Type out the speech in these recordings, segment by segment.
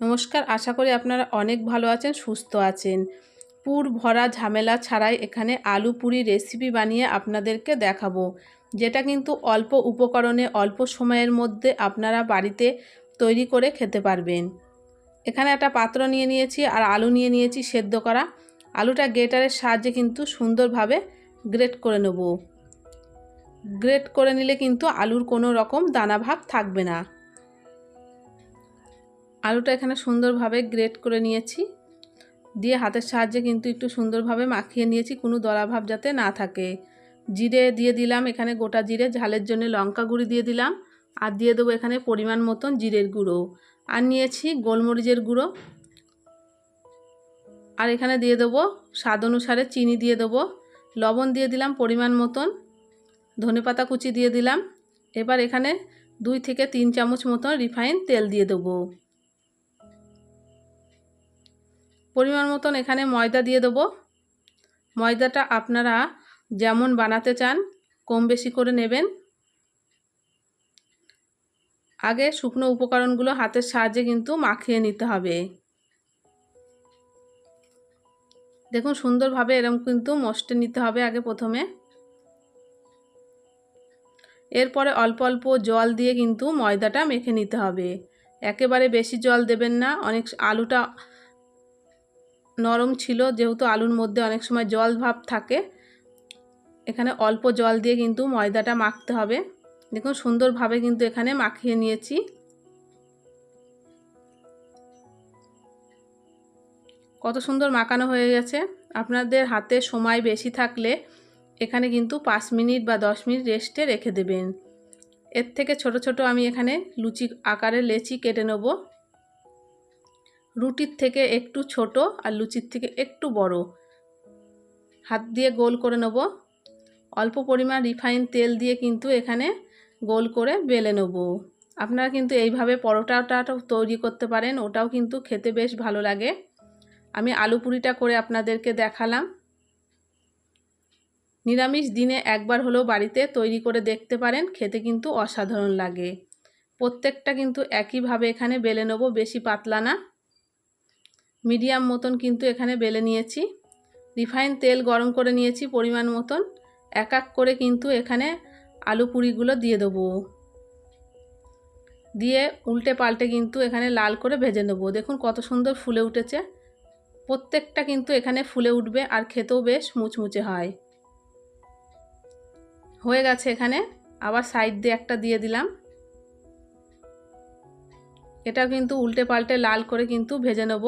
নমস্কার, আশা করি আপনারা অনেক ভালো আছেন, সুস্থ আছেন। পুর ভরা ঝামেলা ছাড়াই এখানে আলু পুরি রেসিপি বানিয়ে আপনাদেরকে দেখাবো। যেটা কিন্তু অল্প উপকরণে, অল্প সময়ের মধ্যে আপনারা বাড়িতে তৈরি করে খেতে পারবেন। এখানে একটা পাত্র নিয়ে নিয়েছি আর আলু নিয়ে নিয়েছি সেদ্ধ করা। আলুটা গ্রেটারের সাহায্যে কিন্তু সুন্দরভাবে গ্রেট করে নেব। গ্রেট করে নিলে কিন্তু আলুর কোনো রকম দানা ভাব থাকবে না। আলুটা এখানে সুন্দরভাবে গ্রেট করে নিয়েছি। দিয়ে হাতের সাহায্যে কিন্তু একটু সুন্দরভাবে মাখিয়ে নিয়েছি, কোনো দলাভাব যাতে না থাকে। জিরে দিয়ে দিলাম এখানে গোটা জিরে, ঝালের জন্য লঙ্কা গুঁড়ি দিয়ে দিলাম আর দিয়ে দেবো এখানে পরিমাণ মতন জিরের গুঁড়ো। আর নিয়েছি গোলমরিচের গুঁড়ো। আর এখানে দিয়ে দেবো স্বাদ অনুসারে চিনি দিয়ে দেবো। লবণ দিয়ে দিলাম পরিমাণ মতন। ধনেপাতা কুচি দিয়ে দিলাম। এবার এখানে দুই থেকে তিন চামচ মতন রিফাইন তেল দিয়ে দেবো। পরিমাণ মতন এখানে ময়দা দিয়ে দেবো। ময়দাটা আপনারা যেমন বানাতে চান, কম বেশি করে নেবেন। আগে শুকনো উপকরণগুলো হাতের সাহায্যে কিন্তু মাখিয়ে নিতে হবে। দেখুন সুন্দরভাবে এরম কিন্তু মশটে নিতে হবে আগে প্রথমে। এরপরে অল্প অল্প জল দিয়ে কিন্তু ময়দাটা মেখে নিতে হবে। একেবারে বেশি জল দেবেন না, অনেক আলুটা নরম ছিল, যেহেতু আলুর মধ্যে অনেক সময় জল ভাব থাকে। এখানে অল্প জল দিয়ে কিন্তু ময়দাটা মাখতে হবে। দেখুন, সুন্দরভাবে কিন্তু এখানে মাখিয়ে নিয়েছি। কত সুন্দর মাখানো হয়ে গেছে। আপনাদের হাতে সময় বেশি থাকলে এখানে কিন্তু পাঁচ মিনিট বা দশ মিনিট রেস্টে রেখে দেবেন। এর থেকে ছোট ছোট আমি এখানে লুচি আকারে লেচি কেটে নেব। রুটির থেকে একটু ছোট আর লুচির থেকে একটু বড়। হাত দিয়ে গোল করে নেব। অল্প পরিমাণ রিফাইন তেল দিয়ে কিন্তু এখানে গোল করে বেলে নেব। আপনারা কিন্তু এইভাবে পরোটাটাও তৈরি করতে পারেন, ওটাও কিন্তু খেতে বেশ ভালো লাগে। আমি আলু পুরিটা করে আপনাদেরকে দেখালাম। নিরামিষ দিনে একবার হলেও বাড়িতে তৈরি করে দেখতে পারেন, খেতে কিন্তু অসাধারণ লাগে। প্রত্যেকটা কিন্তু একইভাবে এখানে বেলে নেব, বেশি পাতলা না। মিডিয়াম মতন কিন্তু এখানে বেলে নিয়েছি। রিফাইন তেল গরম করে নিয়েছি পরিমাণ মতন। এক এক করে কিন্তু এখানে আলু পুরিগুলো দিয়ে দেবো। দিয়ে উল্টে পাল্টে কিন্তু এখানে লাল করে ভেজে নেব। দেখুন কত সুন্দর ফুলে উঠেছে। প্রত্যেকটা কিন্তু এখানে ফুলে উঠবে আর খেতেও বেশ মুচমুচে হয়। হয়ে গেছে এখানে। আবার সাইড দিয়ে একটা দিয়ে দিলাম। এটা কিন্তু উল্টে পাল্টে লাল করে কিন্তু ভেজে নেব।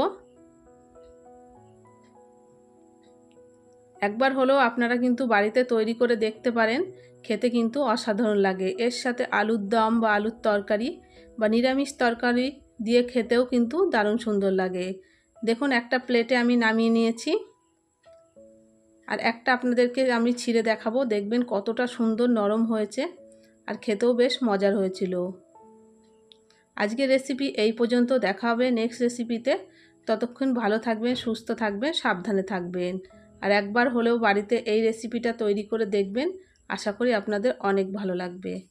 একবার হলেও আপনারা কিন্তু বাড়িতে তৈরি করে দেখতে পারেন, খেতে কিন্তু অসাধারণ লাগে। এর সাথে আলুর দম বা আলুর তরকারি বা নিরামিষ তরকারি দিয়ে খেতেও কিন্তু দারুণ সুন্দর লাগে। দেখুন, একটা প্লেটে আমি নামিয়ে নিয়েছি। আর একটা আপনাদেরকে আমি ছিঁড়ে দেখাবো। দেখবেন কতটা সুন্দর নরম হয়েছে আর খেতেও বেশ মজার হয়েছিল। আজকের রেসিপি এই পর্যন্ত দেখা হবে নেক্সট রেসিপিতে। ততক্ষণ ভালো থাকবেন, সুস্থ থাকবেন, সাবধানে থাকবেন। আর একবার হলেও বাড়িতে এই রেসিপিটা তৈরি করে দেখবেন। আশা করি আপনাদের অনেক ভালো লাগবে।